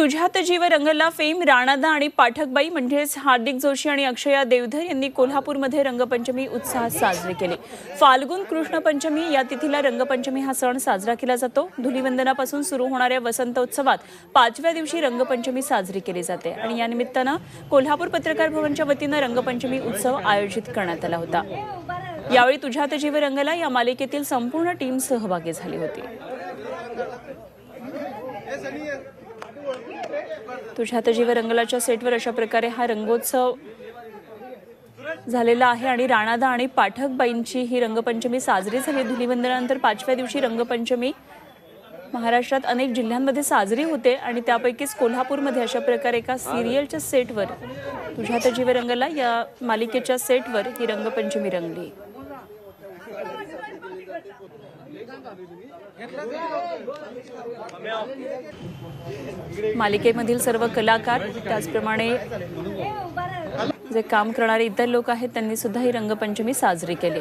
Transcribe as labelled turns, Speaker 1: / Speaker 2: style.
Speaker 1: तुझ्यात जीव रंगला फेम राणादा आणि पाठकबाई म्हणजेच हार्दिक जोशी आणि अक्षया देवधर यांनी कोल्हापूरमध्ये रंगपंचमी उत्साहात साजरी केली. फाल्गुन कृष्ण पंचमी या तिथीला रंगपंचमी हा सण साजरा केला जातो. धुलीवंदनापासून सुरू होणाऱ्या वसंतोत्सवात पाचव्या दिवशी रंगपंचमी साजरी केली जाते आणि या निमित्तानं कोल्हापूर पत्रकार भवनच्या वतीनं रंगपंचमी उत्सव आयोजित करण्यात आला होता. यावेळी तुझ्यात जीव रंगला या मालिकेतील संपूर्ण टीम सहभागी झाली होती. तुझ्या जीव रंगलाच्या सेटवर अशा प्रकारे हा रंगोत्सव झालेला आहे आणि राणादा आणि पाठकबाईंची ही रंगपंचमी साजरी झाली. धुलीवंदनानंतर पाचव्या दिवशी रंगपंचमी महाराष्ट्रात अनेक जिल्ह्यांमध्ये साजरी होते आणि त्यापैकीच कोल्हापूरमध्ये अशा प्रकारे एका सिरियलच्या सेटवर तुझ्या जीव रंगला या मालिकेच्या सेटवर ही रंगपंचमी रंगली. मालिकेमधील सर्व कलाकार त्याचप्रमाणे जे काम करणारे इतर लोक आहेत त्यांनी सुद्धा ही रंगपंचमी साजरी केली.